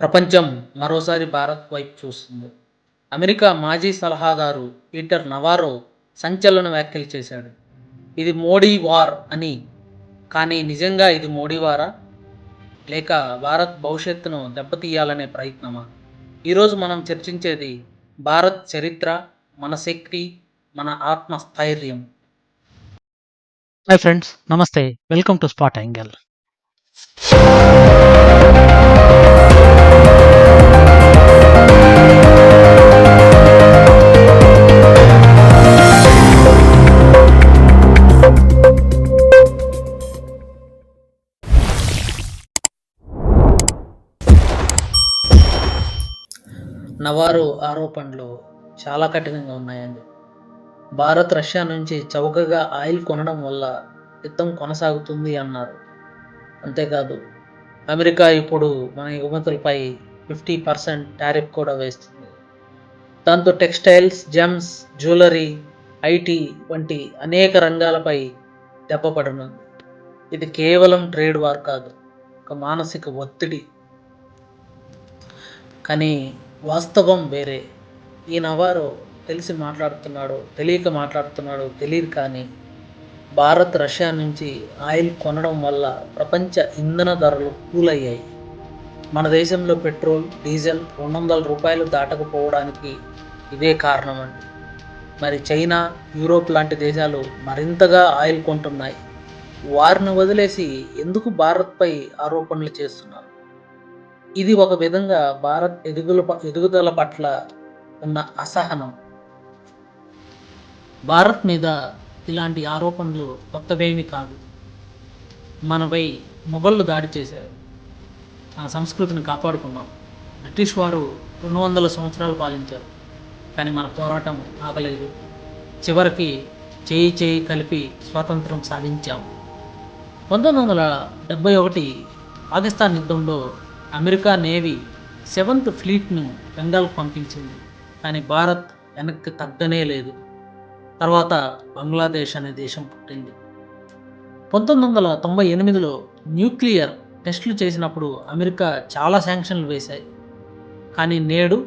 ప్రపంచం మరోసారి భారత్ వైపు చూస్తుంది. అమెరికా మాజీ సలహాదారు పీటర్ నవారో సంచలన వ్యాఖ్యలు చేశాడు. ఇది మోడీ వార్ అని. కానీ నిజంగా ఇది మోడీ వారా? లేక భారత్ భవిష్యత్తును దెబ్బతీయాలనే ప్రయత్నమా? ఈరోజు మనం చర్చించేది భారత్ చరిత్ర మన శక్తి మన ఆత్మస్థైర్యం హాయ్ ఫ్రెండ్స్ నమస్తే. Welcome to spot angle. నవారు ఆరోపణలు చాలా కఠినంగా ఉన్నాయండి. భారత్ రష్యా నుంచి చౌకగా ఆయిల్ కొనడం వల్ల యుద్ధం కొనసాగుతుంది అన్నారు. అంతేకాదు అమెరికా ఇప్పుడు మన ఎగుమతులపై ఫిఫ్టీ పర్సెంట్ టారిఫ్ కూడా వేస్తుంది. దాంతో టెక్స్టైల్స్ జెమ్స్ జ్యువెలరీ ఐటీ వంటి అనేక రంగాలపై దెబ్బపడనుంది ఇది కేవలం ట్రేడ్ వార్ కాదు ఒక మానసిక ఒత్తిడి. కానీ వాస్తవం వేరే. ఈ నవారు తెలిసి మాట్లాడుతున్నాడు తెలియక మాట్లాడుతున్నాడు తెలియదు కానీ భారత్ రష్యా నుంచి ఆయిల్ కొనడం వల్ల ప్రపంచ ఇంధన ధరలు కూలయ్యాయి. మన దేశంలో పెట్రోల్ డీజిల్ రెండు వందల రూపాయలు దాటకపోవడానికి ఇదే కారణం అండి మరి చైనా యూరోప్ లాంటి దేశాలు మరింతగా ఆయిల్ కొంటున్నాయి. వారిని వదిలేసి ఎందుకు భారత్పై ఆరోపణలు చేస్తున్నారు? ఇది ఒక విధంగా భారత్ ఎదుగుల ఎదుగుదల పట్ల ఉన్న అసహనం. భారత్ మీద ఇలాంటి ఆరోపణలు కొత్తవేమి కాదు. మనపై మొఘళ్ళు దాడి చేశారు. ఆ సంస్కృతిని కాపాడుకున్నాం. బ్రిటిష్ వారు రెండు వందల సంవత్సరాలు పాలించారు. కానీ మన పోరాటం ఆగలేదు. చివరికి చేయి చేయి కలిపి స్వాతంత్రం సాధించాం. పంతొమ్మిది వందల డెబ్బై ఒకటి పాకిస్తాన్ యుద్ధంలో అమెరికా నేవీ సెవెంత్ ఫ్లీట్ను బెంగాల్కు పంపించింది. కానీ భారత్ వెనక్కి తగ్గనే లేదు. తర్వాత బంగ్లాదేశ్ అనే దేశం పుట్టింది. పంతొమ్మిది వందల తొంభై ఎనిమిదిలో న్యూక్లియర్ టెస్టులు చేసినప్పుడు అమెరికా చాలా శాంక్షన్లు వేశాయి. కానీ నేడు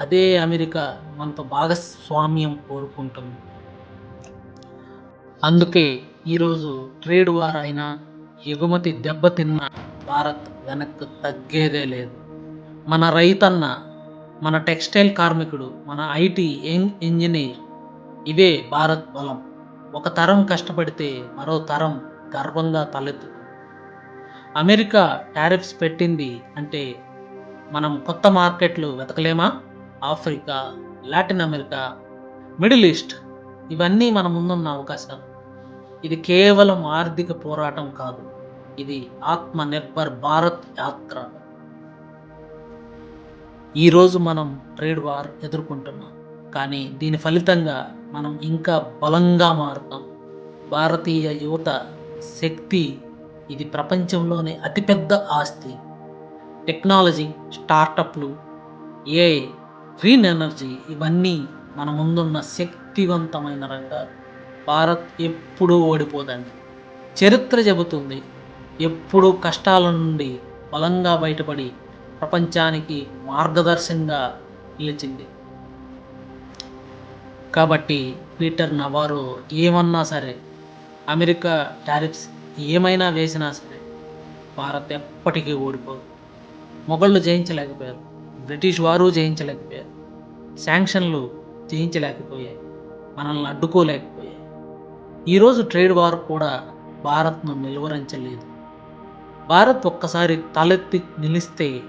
అదే అమెరికా మనతో భాగస్వామ్యం కోరుకుంటుంది. అందుకే ఈరోజు ట్రేడ్ వార్ అయినా ఎగుమతి దెబ్బతిన్న భారత్ వెనక్కు తగ్గేదే లేదు. మన రైతన్న మన టెక్స్టైల్ కార్మికుడు మన ఐటీ యంగ్ ఇంజనీర్ ఇదే భారత్ బలం. ఒక తరం కష్టపడితే మరో తరం గర్వంగా తలెత్తు అమెరికా టారిఫ్స్ పెట్టింది అంటే మనం కొత్త మార్కెట్లు వెతకలేమా? Africa Latin America Middle East ఇవన్నీ మన ముందున్న అవకాశాలు. ఇది కేవలం ఆర్థిక పోరాటం కాదు. ఇది ఆత్మనిర్భర్ భారత్ యాత్ర. ఈరోజు మనం ట్రేడ్ వార్ ఎదుర్కొంటున్నాం. కానీ దీని ఫలితంగా మనం ఇంకా బలంగా మారుతాం. భారతీయ యువత శక్తి ఇది ప్రపంచంలోనే అతిపెద్ద ఆస్తి. టెక్నాలజీ స్టార్టప్లు ఏ గ్రీన్ ఎనర్జీ ఇవన్నీ మన ముందున్న శక్తివంతమైన రంగాలు. భారత్ ఎప్పుడూ ఓడిపోదండి. చరిత్ర చెబుతుంది ఎప్పుడూ కష్టాల నుండి బలంగా బయటపడి ప్రపంచానికి మార్గదర్శంగా నిలిచింది. కాబట్టి పీటర్ నవారో ఏమన్నా సరే అమెరికా టారిఫ్స్ ఏమైనా వేసినా సరే భారత్ ఎప్పటికీ ఓడిపోదు. మొఘళ్ళు జయించలేకపోయారు. బ్రిటిష్ వారు జయించలేకపోయారు. శాంక్షన్లు జయించలేకపోయాయి. మనల్ని అడ్డుకోలేకపోయాయి. ఈరోజు ట్రేడ్ వార్ కూడా భారత్ను నిలువరించలేదు. భారత్ ఒక్కసారి తలెత్తి నిలిస్తే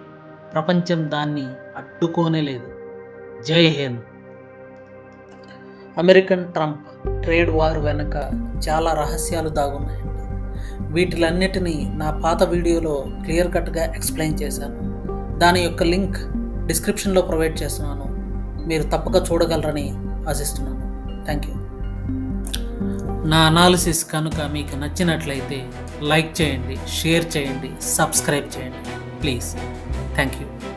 ప్రపంచం దాన్ని అడ్డుకోనే లేదు జై Hind. American Trump trade war వెనుక చాలా రహస్యాలు దాగున్నాయండి వీటిలన్నిటినీ నా పాత వీడియోలో క్లియర్ కట్గా ఎక్స్ప్లెయిన్ చేశాను. దాని యొక్క లింక్ డిస్క్రిప్షన్లో ప్రొవైడ్ చేస్తున్నాను. మీరు తప్పక చూడగలరని ఆశిస్తున్నాను. Thank you. నా అనాలిసిస్ కనుక మీకు నచ్చినట్లయితే లైక్ చేయండి షేర్ చేయండి సబ్స్క్రైబ్ చేయండి. ప్లీజ్. Thank you.